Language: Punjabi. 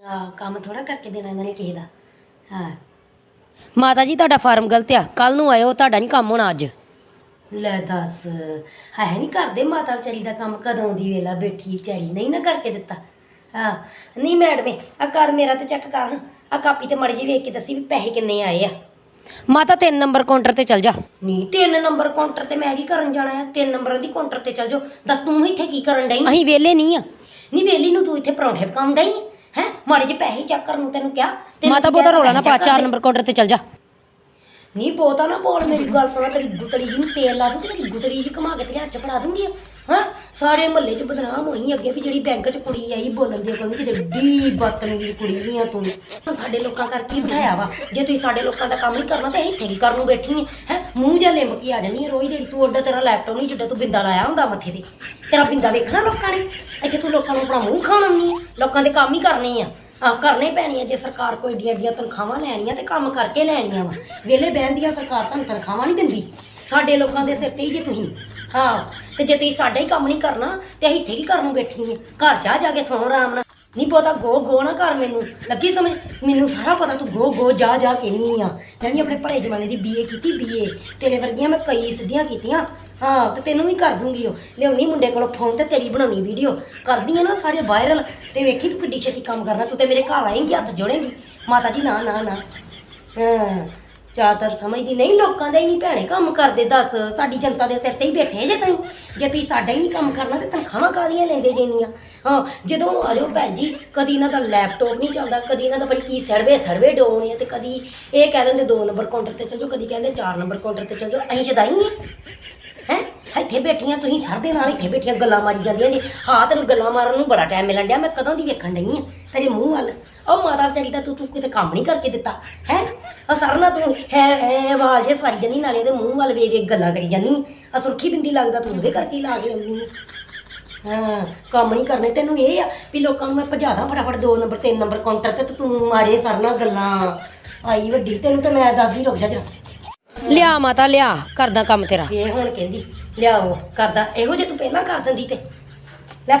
ਆ ਕੰਮ ਥੋੜਾ ਕਰਕੇ ਦੇਣਾ ਇਹਨਾਂ ਨੇ ਕਿਸੇ ਦਾ। ਹਾਂ। ਮਾਤਾ ਜੀ ਤੁਹਾਡਾ ਫਾਰਮ ਗਲਤ ਆ। ਕੱਲ ਨੂੰ ਆਇਓ ਤੁਹਾਡਾ ਨਹੀਂ ਕੰਮ ਹੋਣਾ ਅੱਜ। ਲੈ ਦੱਸ ਹੈ ਨਹੀਂ ਕਰਦੇ ਮਾਤਾ ਵਿਚਾਰੀ ਦਾ ਕੰਮ ਕਦੋਂ ਦੀ ਵੇਲਾ ਬੈਠੀ ਵਿਚਾਰੀ ਨਹੀਂ ਨਾ ਕਰਕੇ ਦਿੱਤਾ। ਹਾਂ ਨਹੀਂ ਮੈਡਮੇ ਆ ਕਰ ਮੇਰਾ ਤੇ ਚੈੱਕ ਕਰ ਆ ਕਾਪੀ ਤੇ ਮੜੀ ਜੀ ਵੇਖ ਕੇ ਦੱਸੀ ਵੀ ਪੈਸੇ ਕਿੰਨੇ ਆਏ ਆ। ਮਾਤਾ 3 ਨੰਬਰ ਕਾਊਂਟਰ ਤੇ ਚਲ ਜਾ। ਨਹੀਂ ਤਿੰਨ ਨੰਬਰ ਕਾਊਂਟਰ ਤੇ ਮੈਂ ਕੀ ਕਰਨ ਜਾਣਾ ਹੈ ਤਿੰਨ ਨੰਬਰਾਂ ਦੀ ਕਾਊਂਟਰ ਤੇ ਚੱਲ ਜਾਓ। ਦੱਸ ਤੂੰ ਇੱਥੇ ਕੀ ਕਰਨ ਡਈ? ਅਸੀਂ ਵੇਲੇ ਨਹੀਂ ਆ। ਨਹੀਂ ਵੇਲੀ ਨੂੰ ਤੂੰ ਇੱਥੇ ਪਰੌਂਠੇ ਪਕਾਉਣ ਡਈ? ਹੈ? ਮਾੜੇ ਜਿਹੇ ਪੈਸੇ ਚੈੱਕ ਕਰਨ ਨੂੰ ਤੈਨੂੰ ਕਿਹਾ? ਤੈਨੂੰ ਮਾਤਾ ਬਹੁਤਾ ਰੋਲਾ ਨਾ ਪਾ check 4 ਕਰ ਨੰਬਰ ਕਾਊਂਟਰ ਤੇ ਚਲ ਜਾ। ਨਹੀਂ ਬਹੁਤਾ ਨਾ ਬੋਲ ਮੇਰੀ ਗੱਲ ਸੁਣ ਤੇਰੀ ਗੁਤੜੀ ਜੀ ਨੂੰ ਤੇਲ ਲਾ ਦੂੰਗੀ ਤੇਰੀ ਗੁਤੜੀ ਜੀ ਘੁਮਾ ਕੇ ਤੇਰੇ ਹੱਥ 'ਚ ਫੜਾ ਦੂੰਗੀ। ਹਾਂ? ਸਾਰੇ ਮਹੱਲੇ 'ਚ ਬਦਨਾਮ ਹੋਈ ਅੱਗੇ ਵੀ ਜਿਹੜੀ ਬੈਂਕ 'ਚ ਕੁੜੀ ਆਈ ਬੋਲਣ ਦੀ ਕਹਿੰਦੀ ਕਿਤੇ ਡੀ ਬਤਨਗੀ ਕੁੜੀ ਨਹੀਂ ਆ ਤੂੰ। ਸਾਡੇ ਲੋਕਾਂ ਕਰਕੇ ਬਿਠਾਇਆ ਵਾ। ਜੇ ਤੁਸੀਂ ਸਾਡੇ ਲੋਕਾਂ ਦਾ ਕੰਮ ਨਹੀਂ ਕਰਨਾ ਤੇ ਇੱਥੇ ਕੀ ਕਰਨ ਨੂੰ ਬੈਠੀ ਹੈ? ਮੂੰਹ ਜਾਂ ਲਿੰਬ ਕੇ ਆ ਜਾਂਦੀ ਰੋਈ ਜਿਹੜੀ ਤੂੰ ਓਡਾ ਤੇਰਾ ਲੈਪਟਾਪ ਨਹੀਂ ਜਿੱਡਾ ਤੂੰ ਬਿੰਦਾ ਲਾਇਆ ਹੁੰਦਾ ਮੱਥੇ ਤੇ। ਤੇਰਾ ਬਿੰਦਾ ਵੇਖਣਾ ਲੋਕਾਂ ਨੇ। ਇੱਥੇ ਤੂੰ ਲੋਕਾਂ ਨੂੰ ਆਪਣਾ ਮੂੰਹ ਖਾਣਾ ਨਹੀਂ ਲੋਕਾਂ ਦੇ ਕੰਮ ਹੀ ਕਰਨੇ ਆ। ਆ ਕਰਨੇ ਹੀ ਪੈਣੀ ਆ। ਜੇ ਸਰਕਾਰ ਕੋਈ ਏਡੀਆਂ ਏਡੀਆਂ ਤਨਖਾਹਾਂ ਲੈਣੀਆਂ ਤੇ ਕੰਮ ਕਰਕੇ ਲੈਣੀਆਂ ਵਾ। ਵਿਹਲੇ ਬਹਿਣ ਦੀਆਂ ਸਰਕਾਰ ਤੁਹਾਨੂੰ ਤਨਖਾਹਾਂ ਨਹੀਂ ਦਿੰਦੀ। ਸਾਡੇ ਲੋਕਾਂ ਦੇ ਸਿਰ ਤੇ ਹੀ ਜੇ ਤੁਸੀਂ। ਹਾਂ, ਤੇ ਜੇ ਤੁਸੀਂ ਸਾਡਾ ਹੀ ਕੰਮ ਨਹੀਂ ਕਰਨਾ, ਤੇ ਅਸੀਂ ਇੱਥੇ ਕੀ ਕਰਨ ਨੂੰ ਬੈਠੀ ਆ ਘਰ ਜਾ ਜਾ ਕੇ ਸੌਂ ਆਰਾਮ ਨਾਲ। ਨਹੀਂ ਪਤਾ ਗੋ ਗੋ ਨਾ ਕਰ ਮੈਨੂੰ। ਲੱਗੀ ਸਮਝ? ਮੈਨੂੰ ਸਾਰਾ ਪਤਾ ਤੂੰ ਗੋ ਗੋ ਜਾ ਜਾ ਕਹਿਨੀ ਆ। ਮੈਂ ਵੀ ਆਪਣੇ ਭਲੇ ਜਮਾਨੇ ਦੀ ਬੀਏ ਕੀਤੀ ਬੀਏ ਤੇਰੇ ਵਰਗੀਆਂ ਮੈਂ ਕਈ ਸਿੱਧੀਆਂ ਕੀਤੀਆਂ। ਹਾਂ, ਤੇ ਤੈਨੂੰ ਵੀ ਕਰ ਦੂੰਗੀ ਉਹ। ਲਿਆਉਣੀ ਮੁੰਡੇ ਕੋਲੋਂ ਫੋਨ ਤੇ ਤੇਰੀ ਬਣਾਉਣੀ ਵੀਡੀਓ ਕਰਦੀ ਆ ਨਾ ਸਾਰੇ ਵਾਇਰਲ ਤੇ ਵੇਖੀ ਤੂੰ ਕਿੱਡੀ ਛੇਤੀ ਕੰਮ ਕਰਨਾ। ਤੂੰ ਤੇ ਮੇਰੇ ਘਰ ਆਏਂਗੀ, ਹੱਥ ਜੋੜੇਂਗੀ। ਮਾਤਾ ਜੀ ਨਾ ਨਾ ਨਾ। ਹਾਂ। ਚਾਦਰ ਸਮਝਦੀ ਨਹੀਂ, ਲੋਕਾਂ ਦਾ ਹੀ ਨਹੀਂ ਭੈਣੇ ਕੰਮ ਕਰਦੇ, ਦੱਸ, ਸਾਡੀ ਜਨਤਾ ਦੇ ਸਿਰ ਤੇ ਹੀ ਬੈਠੇ ਜੇ ਤੁਸੀਂ ਜੇ ਤੁਸੀਂ ਸਾਡਾ ਹੀ ਨਹੀਂ ਕੰਮ ਕਰਨਾ, ਤੇ ਤਨਖਾਹਾਂ ਕਾਹਦੀਆਂ ਲੈਂਦੇ ਜੇਨੀਆਂ ਹਾਂ, ਜਦੋਂ ਆ ਭੈਣ ਜੀ, ਕਦੀ ਇਹਨਾਂ ਦਾ ਲੈਪਟਾਪ ਨਹੀਂ ਚੱਲਦਾ, ਕਦੀ ਇਹਨਾਂ ਦਾ ਪਤਾ ਕੀ ਸਰਵੇ ਸਰਵੇ ਡਾਉਣ ਆ ਤੇ ਕਦੀ ਇਹ ਕਹਿ ਦਿੰਦੇ 2 ਨੰਬਰ ਕਾਊਂਟਰ ਤੇ ਚੱਲ ਜਾਓ, ਕਦੀ ਕਹਿੰਦੇ 4 ਨੰਬਰ ਕਾਊਂਟਰ ਤੇ ਚੱਲ ਜਾਓ, ਅਸੀਂ ਸ਼ਦਾਈ ਹਾਂ ਹੈ? ਇੱਥੇ ਬੈਠੀਆਂ, ਤੁਸੀਂ ਸਰਦੇ ਨਾਲ ਇੱਥੇ ਬੈਠੀਆਂ ਗੱਲਾਂ ਮਾਰੀ ਜਾਂਦੀਆਂ ਜੀ ਹਾਂ ਤੈਨੂੰ ਗੱਲਾਂ ਮਾਰਨ ਨੂੰ ਬੜਾ ਟਾਈਮ ਮਿਲਣ ਡਿਆ, ਮੈਂ ਕਦੋਂ ਦੀ ਵੇਖਣ ਡਈ ਆ? ਤੇਰੇ ਮੂੰਹ ਵੱਲ। ਉਹ ਮਾਤਾ ਵਿਚਾਰੀ ਦਾ ਤੂੰ ਤੂੰ ਕਿਤੇ ਕੰਮ ਨਹੀਂ ਕਰਕੇ ਦਿੱਤਾ, ਹੈ? ਉਹ ਸਰ ਨਾਲ ਤੂੰ, ਹੈ ਹੈ ਵਾਲ ਜੇ ਸਵਾਰੀ ਜਾਂਦੀ, ਨਾਲੇ ਉਹਦੇ ਮੂੰਹ ਵੱਲ ਵੇਖ ਵੇਖ ਗੱਲਾਂ ਕਰੀ ਜਾਂਦੀ। ਆ ਸੁਰਖੀ ਬਿੰਦੀ ਲੱਗਦਾ ਤੂੰ ਉਹਦੇ ਕਰਕੇ ਹੀ ਲਾ ਕੇ ਆਉਂਦੀ ਆ। ਹਾਂ, ਕੰਮ ਨਹੀਂ ਕਰਨੇ। ਤੈਨੂੰ ਇਹ ਆ ਵੀ ਲੋਕਾਂ ਨੂੰ ਮੈਂ ਭਜਾਦਾ ਫਟਾਫਟ 2 ਨੰਬਰ 3 ਨੰਬਰ ਕਾਊਂਟਰ ਤੇ ਤੇ ਤੂੰ ਮਾਰੇ ਸਰ ਨਾਲ ਗੱਲਾਂ। ਆਈ ਵੱਡੀ, ਤੈਨੂੰ ਤਾਂ ਮੈਂ ਦਾਦੀ ਰੁਕ ਜਾ ਜਰਾ। ਲਿਆ ਮਾਤਾ, ਲਿਆ ਕਰਦਾ ਕੰਮ ਤੇਰਾ। ਇਹ ਹੁਣ ਕਹਿੰਦੀ, ਲਿਆਓ ਕਰਦਾ ਇਹੋ ਜੇ ਤੂੰ ਪਹਿਲਾਂ ਕਰ ਦਿੰਦੀ ਤੇ।